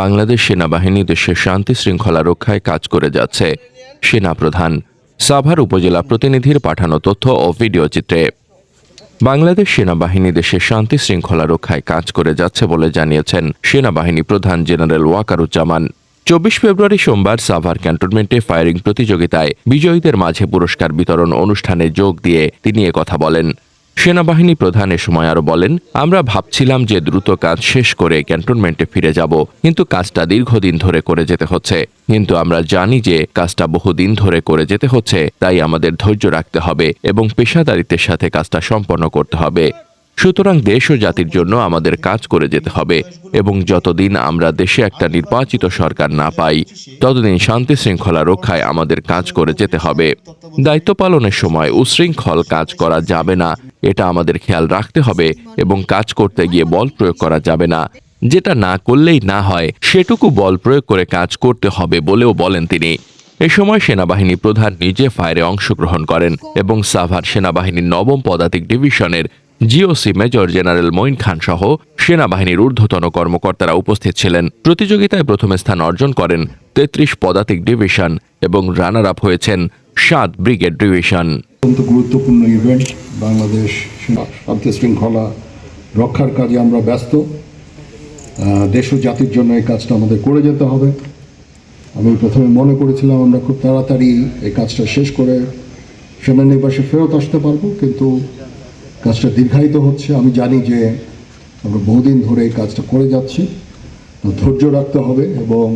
বাংলাদেশ সেনাবাহিনী দেশের শান্তি শৃঙ্খলা রক্ষায় কাজ করে যাচ্ছে। সেনাপ্রধান সাভার উপজেলা প্রতিনিধির পাঠানো তথ্য ও ভিডিও চিত্রে। বাংলাদেশ সেনাবাহিনী দেশের শান্তি শৃঙ্খলা রক্ষায় কাজ করে যাচ্ছে বলে জানিয়েছেন সেনাবাহিনী প্রধান জেনারেল ওয়াকারুজ্জামান। চব্বিশ ফেব্রুয়ারি সোমবার সাভার ক্যান্টনমেন্টে ফায়ারিং প্রতিযোগিতায় বিজয়ীদের মাঝে পুরস্কার বিতরণ অনুষ্ঠানে যোগ দিয়ে তিনি কথা বলেন। সেনাবাহিনী প্রধান এ সময় আরও বলেন, আমরা ভাবছিলাম যে দ্রুত কাজ শেষ করে ক্যান্টনমেন্টে ফিরে যাব, কিন্তু কাজটা দীর্ঘদিন ধরে করে যেতে হচ্ছে। কিন্তু আমরা জানি যে কাজটা বহুদিন ধরে করে যেতে হচ্ছে, তাই আমাদের ধৈর্য রাখতে হবে এবং পেশাদারিত্বের সাথে কাজটা সম্পন্ন করতে হবে। সুতরাং দেশ ও জাতির জন্য আমাদের কাজ করে যেতে হবে এবং যতদিন আমরা দেশে একটা নির্বাচিত সরকার না পাই, ততদিন শান্তি শৃঙ্খলা রক্ষায় আমাদের কাজ করে যেতে হবে। দায়িত্ব পালনের সময় উশৃঙ্খল কাজ করা যাবে না এটা আমাদের খেয়াল রাখতে হবে এবং কাজ করতে গিয়ে বল প্রয়োগ করা যাবে না। যেটা না করলেই না হয়, সেটুকু বল প্রয়োগ করে কাজ করতে হবে বলেও বলেন তিনি। এ সময় সেনাবাহিনী প্রধান নিজে ফায়ারে অংশগ্রহণ করেন এবং সাভার সেনাবাহিনীর নবম পদাতিক ডিভিশনের GOC major general Moin Khan সহ সেনাবাহিনীর ঊর্ধ্বতন কর্মকর্তারা উপস্থিত ছিলেন। প্রতিযোগিতায় প্রথম স্থান অর্জন করেন তেত্রিশ পদাতিক ডিভিশন এবং রানার আপ হয়েছেন সাত ব্রিগেড ডিভিশন। অত্যন্ত গুরুত্বপূর্ণ ইভেন্ট বাংলাদেশ শান্তি শৃঙ্খলা রক্ষার কাজে আমরা ব্যস্ত। দেশ ও জাতির জন্য এই কাজটা আমাদের করে যেতে হবে। আমি প্রথমে মনে করেছিলাম আমরা খুব তাড়াতাড়ি এই কাজটা শেষ করে সেনানিবাসে ফেরত আসতে পারব, কিন্তু কাজটা দীর্ঘায়িত হচ্ছে। আমি জানি যে আমরা বহুদিন ধরে এই কাজটা করে যাচ্ছি। ধৈর্য রাখতে হবে এবং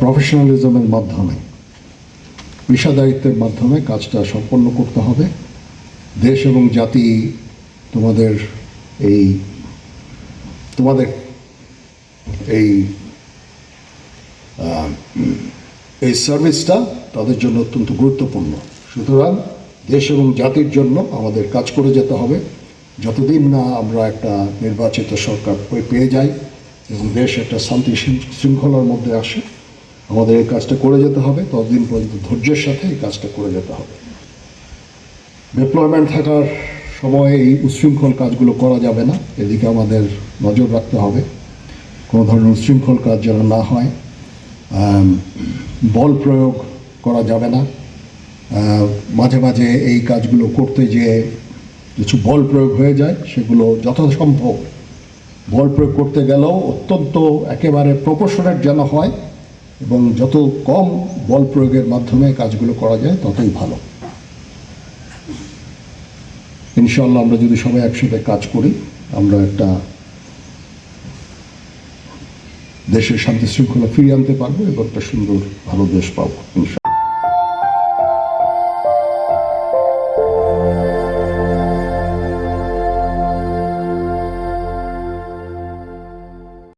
প্রফেশনালিজমের মাধ্যমে। পেশাদারিত্বের মাধ্যমে কাজটা সম্পন্ন করতে হবে। দেশ এবং জাতি তোমাদের এই তোমাদের এই এই সার্ভিসটা তাদের জন্য অত্যন্ত গুরুত্বপূর্ণ। সুতরাং দেশ এবং জাতির জন্য আমাদের কাজ করে যেতে হবে। যতদিন না আমরা একটা নির্বাচিত সরকার পেয়ে যাই এবং দেশ একটা শান্তি শৃঙ্খলার মধ্যে আসে আমাদের এই কাজটা করে যেতে হবে, ততদিন পর্যন্ত ধৈর্যের সাথে এই কাজটা করে যেতে হবে। ডিপ্লয়মেন্ট থাকার সময় এই উচ্ছৃঙ্খল কাজগুলো করা যাবে না, এদিকে আমাদের নজর রাখতে হবে। কোনো ধরনের উচ্ছৃঙ্খল কাজ যেন না হয় বল প্রয়োগ করা যাবে না। মাঝে মাঝে এই কাজগুলো করতে যে কিছু বল প্রয়োগ হয়ে যায়, সেগুলো যথাসম্ভব বল প্রয়োগ করতে গেলেও অত্যন্ত একেবারে প্রপোর্শনেট যেন হয় এবং যত কম বল প্রয়োগের মাধ্যমে কাজগুলো করা যায়, ততই ভালো। ইনশাল্লাহ আমরা যদি সবাই একসাথে কাজ করি, আমরা একটা দেশের শান্তি শৃঙ্খলা ফিরিয়ে আনতে পারব এবং একটা সুন্দর ভালো দেশ পাবো ইনশাল্লাহ